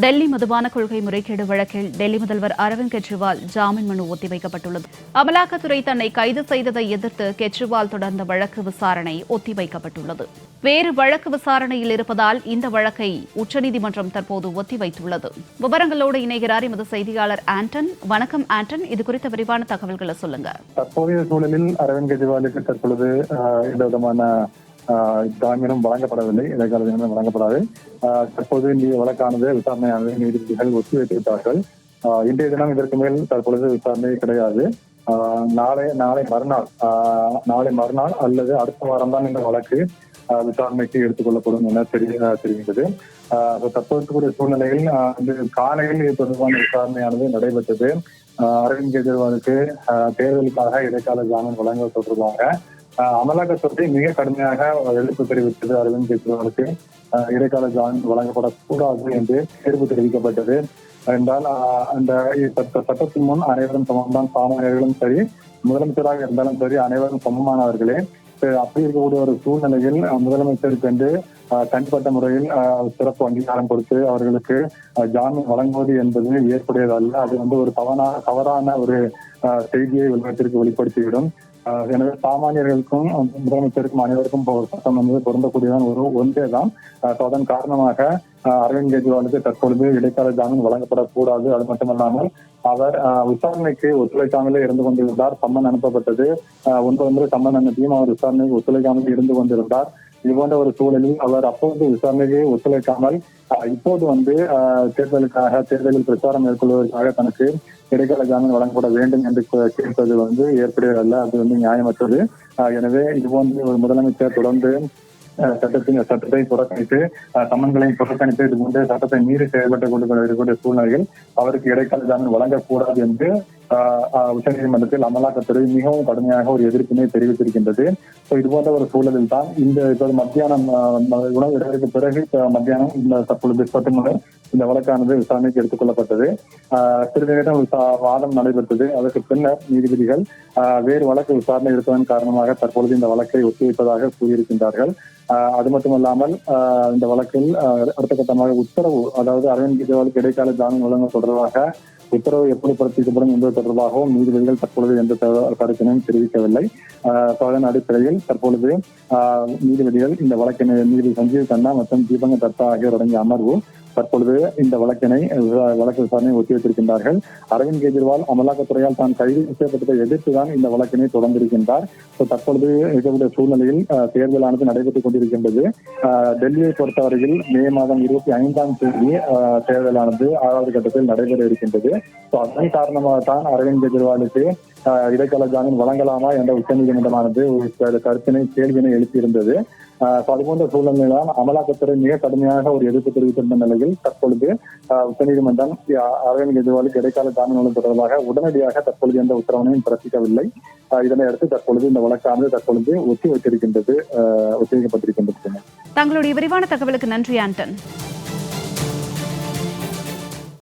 டெல்லி மதுபான கொள்கை முறைகேடு வழக்கில் டெல்லி முதல்வர் அரவிந்த் கெஜ்ரிவால் ஜாமீன் மனு ஒத்திவைக்கப்பட்டுள்ளது. அமலாக்கத்துறை தன்னை கைது செய்ததை எதிர்த்து கெஜ்ரிவால் தொடர்ந்த வழக்கு விசாரணை ஒத்திவைக்கப்பட்டுள்ளது. வேறு வழக்கு விசாரணையில் இருப்பதால் இந்த வழக்கை உச்சநீதிமன்றம் தற்போது ஒத்திவைத்துள்ளது. விவரங்களோடு இணைகிறார் எமது செய்தியாளர் ஆண்டன். வணக்கம் ஆண்டன். இது குறித்த விரிவான தகவல்களை சொல்லுங்க. தற்போதைய சூழலில் அரவிந்த் கெஜ்ரிவாலுக்கு தற்பொழுது விதமான ஜாமீனும் வழங்கப்படவில்லை இடைக்கால ஜாமீனும் வழங்கப்படாது. ஆஹ், தற்போது இந்திய வழக்கானது விசாரணையானது நீதிபதிகள் ஒத்திவைத்து விட்டார்கள் ஆஹ், இன்றைய தினம் இதற்கு மேல் தற்பொழுது விசாரணை கிடையாது. ஆஹ், நாளை நாளை மறுநாள் ஆஹ், நாளை மறுநாள் அல்லது அடுத்த வாரம் தான் இந்த வழக்கு ஆஹ், விசாரணைக்கு எடுத்துக்கொள்ளப்படும் என தெரிய தெரிகின்றது. ஆஹ், தற்போது சூழ்நிலையில் ஆஹ், காலையில் இது தொடர்பான விசாரணையானது நடைபெற்றது. அரவிந்த் கெஜ்ரிவாலுக்கு ஆஹ், தேர்தலுக்காக இடைக்கால ஜாமீன் வழங்க தொடர்பாக அமலாக்கத்துறை மிக கடுமையாக எதிர்ப்பு தெரிவித்தது அரவிந்த் கெஜ்ரிவாலுக்கு. இடைக்கால ஜாமீன் வழங்கப்படக்கூடாது என்று எதிர்ப்பு தெரிவிக்கப்பட்டது. என்றால் அந்த சட்ட- சட்டத்தின் முன் அனைவரும் சமம்தான் சாமானியர்களும் சரி முதலமைச்சராக இருந்தாலும் சரி அனைவரும் சமமானவர்களே. அப்படி இருக்கக்கூடிய ஒரு சூழ்நிலையில் முதலமைச்சருக்கு என்று தனிப்பட்ட முறையில் சிறப்பு அங்கீகாரம் கொடுத்து அவர்களுக்கு ஜாமீன் வழங்குவது என்பது ஏற்புடையதல்ல. அது வந்து ஒரு தவறான தவறான ஒரு செய்தியை உலகத்திற்கு வெளிப்படுத்திவிடும். எனவே சாமானியர்களுக்கும் முதலமைச்சருக்கும் அனைவருக்கும் ஒரு சட்டம் வந்து பொருந்தக்கூடியதான் ஒரு ஒன்றே தான் அதன் காரணமாக அரவிந்த் கெஜ்ரிவாலுக்கு தற்பொழுது இடைக்கால ஜாமீன் வழங்கப்படக்கூடாது. அது மட்டுமல்லாமல் அவர் விசாரணைக்கு ஒத்துழைக்காமலே இருந்து கொண்டிருந்தார். சம்மன் அனுப்பப்பட்டது. அஹ், ஒன்று சம்மன் அனுப்பியும் அவர் விசாரணைக்கு ஒத்துழைக்காமல் இருந்து கொண்டிருந்தார். இது போன்ற ஒரு சூழலில் அவர் அப்போது விசாரணையை ஒத்துழைக்காமல் இப்போது வந்து தேர்தலுக்காக தேர்தலில் பிரச்சாரம் மேற்கொள்வதற்காக தனக்கு இடைக்கால ஜாமீன் வழங்கப்பட வேண்டும் என்று கேட்பது வந்து ஏற்புடையதல்ல அது வந்து நியாயமற்றது. எனவே இது போன்று ஒரு முதலமைச்சர் தொடர்ந்து சட்டத்தின் சட்டத்தை புறக்கணித்து அஹ், சம்மன்களை புறக்கணித்து இது போன்ற சட்டத்தை மீறி செயல்பட்டுக் கொண்டிருக்கக்கூடிய சூழ்நிலையில் அவருக்கு இடைக்கால ஜாமீன் வழங்கக்கூடாது என்று ஆஹ், உச்சநீதிமன்றத்தில் அமலாக்கத்துறை மிகவும் கடுமையாக ஒரு எதிர்ப்பினை தெரிவித்திருக்கின்றது. ஸோ இது போன்ற ஒரு சூழலில் தான் இந்த இப்போது மத்தியானம் உணவு இடத்திற்கு பிறகு மத்தியானம் இந்த தற்பொழுது சற்று இந்த வழக்கானது விசாரணைக்கு எடுத்துக்கொள்ளப்பட்டது. ஆஹ், சிறிது நேரம் வாதம் நடைபெற்றது. அதற்கு பின்னர் நீதிபதிகள் ஆஹ், வேறு வழக்கு விசாரணை எடுத்ததன் காரணமாக தற்பொழுது இந்த வழக்கை ஒத்திவைப்பதாக கூறியிருக்கின்றார்கள். அது மட்டுமல்லாமல் ஆஹ், இந்த வழக்கில் அடுத்த கட்டமாக உத்தரவு அதாவது அரவிந்த் கெஜ்ரிவாலுக்கு இடைக்கால ஜாமீன் வழங்க தொடர்பாக உத்தரவு எப்படி பிறப்பிக்கப்படும் என்பது தொடர்பாகவும் நீதிபதிகள் தற்பொழுது எந்த கருத்தினையும் தெரிவிக்கவில்லை. ஆஹ் அதன் அடிப்படையில் தற்பொழுது ஆஹ் நீதிபதிகள் இந்த வழக்கினை நீதிபதி சஞ்சீவ் கண்ணா மற்றும் தீபங்க தத்தா ஆகியோர் அடங்கிய அமர்வு தற்பொழுது இந்த வழக்கினை வழக்கு விசாரணை ஒத்திவைத்திருக்கின்றார்கள் அரவிந்த் கெஜ்ரிவால் அமலாக்கத்துறையால் தான் கைது செய்யப்பட்டதை எதிர்த்து தான் இந்த வழக்கினை தொடர்ந்திருக்கின்றார். தற்பொழுது இருக்கக்கூடிய சூழ்நிலையில் தேர்தலானது நடைபெற்றுக் கொண்டிருக்கின்றது. ஆஹ் டெல்லியை பொறுத்தவரையில் மே மாதம் இருபத்தி ஐந்தாம் தேதி ஆஹ் தேர்தலானது ஆறாவது கட்டத்தில் நடைபெற இருக்கின்றது. அதன் காரணமாக தான் அரவிந்த் கெஜ்ரிவாலுக்கு இடைக்கால ஜாமீன் வழங்கலாமா என்ற உச்சநீதிமன்றமானது ஒரு கருத்தினை கேள்வியினை எழுப்பியிருந்தது. ஆஹ் so அதுபோன்ற சூழ்நிலையில்தான் அமலாக்கத்துறை மிக கடுமையாக ஒரு எதிர்ப்பு தெரிவித்திருந்த நிலையில் தற்பொழுது உச்சநீதிமன்றம் அரவிந்த் கெஜ்ரிவாலுக்கு இடைக்கால ஜாமீன் வழங்க தொடர்பாக உடனடியாக தற்பொழுது எந்த உத்தரவினையும் பிறப்பிக்கவில்லை. இதனை அடுத்து தற்பொழுது இந்த வழக்கானது தற்பொழுது ஒத்தி வைத்திருக்கின்றது ஆஹ் ஒத்திவைக்கப்பட்டிருக்கின்றது. தங்களுடைய விரிவான தகவலுக்கு நன்றி ஆண்டன்.